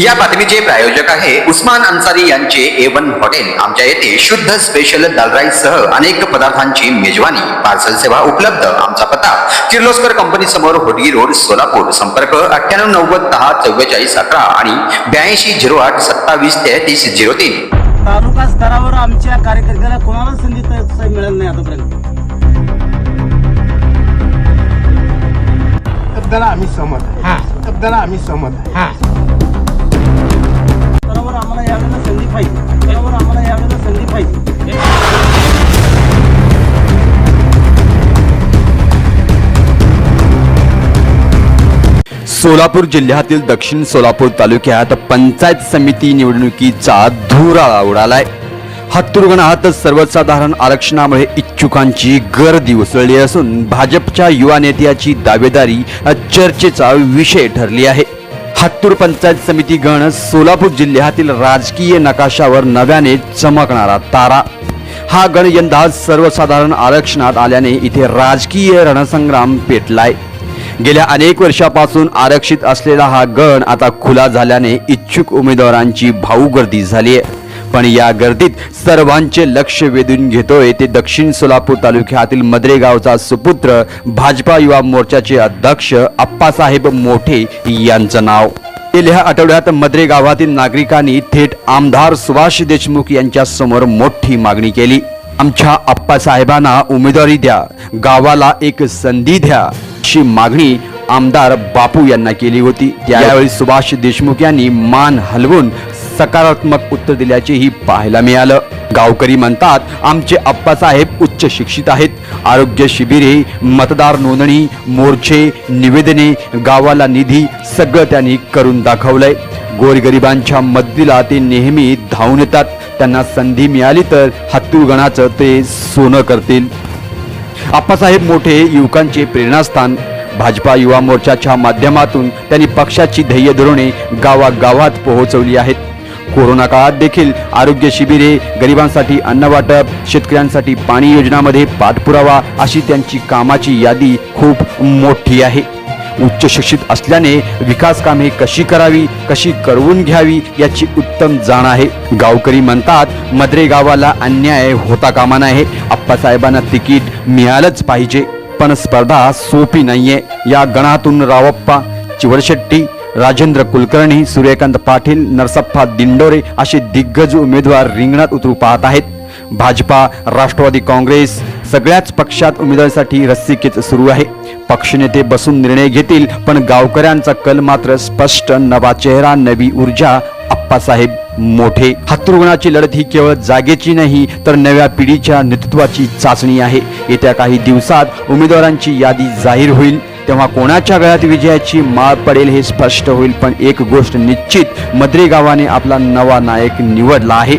या बातमीचे प्रायोजक आहे उस्मान अन्सारी यांचे ए वन हॉटेल आमच्या येथे शुद्ध स्पेशल दाल राईस सह अनेक पदार्थांची मेजवानी पार्सल सेवा उपलब्ध आमचा पत्ता किर्लोस्कर कंपनी समोर होडगी रोड सोलापूर. संपर्क अठ्ठ्याण्णव नव्वद दहा चव्वेचाळीस अकरा आणि ब्याऐंशी झिरो आठ सत्तावीस तेहतीस झिरो तीन. तालुका स्तरावर आमच्या कार्यकर्त्याला कोणाला संधी त- मिळाली नाही आतापर्यंत? आम्ही सहमत आम्ही सहमत सोलापूर जिल्ह्यातील दक्षिण सोलापूर तालुक्यात पंचायत समिती निवडणुकीचा धुराळा उडालाय. हत्तुरगणात सर्वसाधारण आरक्षणामुळे इच्छुकांची गर्दी उसळली असून भाजपच्या युवा नेत्याची दावेदारी चर्चेचा विषय ठरली आहे. हत्तूर पंचायत समिती गण सोलापूर जिल्ह्यातील राजकीय नकाशावर नव्याने चमकणारा तारा. हा गण यंदा सर्वसाधारण आरक्षणात आल्याने इथे राजकीय रणसंग्राम पेटलाय. गेल्या अनेक वर्षापासून आरक्षित असलेला हा गण आता खुला झाल्याने इच्छुक उमेदवारांची भाऊ गर्दी झाली आहे. पण या गर्दीत सर्वांचे लक्ष वेधून घेतोय ते दक्षिण सोलापूर तालुक्यातील मदरे गावचा सुपुत्र भाजपा युवा मोर्चाचे अध्यक्ष आप्पासाहेब मोठे यांचं नाव. गेल्या आठवड्यात मद्रे गावातील नागरिकांनी थेट आमदार सुभाष देशमुख यांच्या समोर मोठी मागणी केली. आमच्या आप्पासाहेबांना उमेदवारी द्या गावाला एक संधी द्या अशी मागणी आमदार बापू यांना केली होती. त्यावेळी सुभाष देशमुख यांनी मान हलवून सकारात्मक उत्तर दिल्याचेही पाहायला मिळालं. गावकरी म्हणतात आमचे आप्पासाहेब उच्च शिक्षित आहेत. आरोग्य शिबिरे मतदार नोंदणी मोर्चे निवेदने गावाला निधी सगळं त्यांनी करून दाखवलंय. गोरगरिबांच्या मदतीला ते नेहमी धावून येतात. त्यांना संधी मिळाली तर हत्तूगणाचं ते सोनं करतील. आप्पासाहेब मोठे युवकांचे प्रेरणास्थान. भाजपा युवा मोर्चाच्या माध्यमातून त्यांनी पक्षाची ध्येय धोरणे गावागावात पोहोचवली आहेत. कोरोना काळात देखील आरोग्य शिबिरे गरिबांसाठी अन्न वाटप शेतकऱ्यांसाठी पाणी योजनामध्ये पाठपुरावा अशी त्यांची कामाची यादी खूप मोठी आहे. उच्च शिक्षित असल्याने विकास कामे कशी करावी कशी करवून घ्यावी याची उत्तम जाण आहे. गावकरी म्हणतात मद्रे गावाला अन्याय होता कामा नाही आप्पासाहेबांना तिकीट मिळालंच पाहिजे पण स्पर्धा सोपी नाहीये. या गणातून रावप्पा चिवरशेट्टी राजेंद्र कुलकर्णी सूर्यकांत पाटील नरसप्पा दिंडोरे असे दिग्गज उमेदवार रिंगणात उतरू पाहत आहेत. भाजपा राष्ट्रवादी काँग्रेस सगळ्याच पक्षात उमेदवारीसाठी रस्सीखेच सुरू आहे. पक्षनेते बसून निर्णय घेतील पण गावकऱ्यांचा कल मात्र स्पष्ट. नवा चेहरा नवी ऊर्जा. आप्पासाहेब मोठे. हातरुग्णाची लढत ही केवळ जागेची नाही तर नव्या पिढीच्या नेतृत्वाची चाचणी आहे. येत्या काही दिवसात उमेदवारांची यादी जाहीर होईल. तेव्हा कोणाच्या गळ्यात विजयाची माळ पडेल हे स्पष्ट होईल पण एक गोष्ट निश्चित मद्रे गावाने आपला नवा नायक निवडला आहे.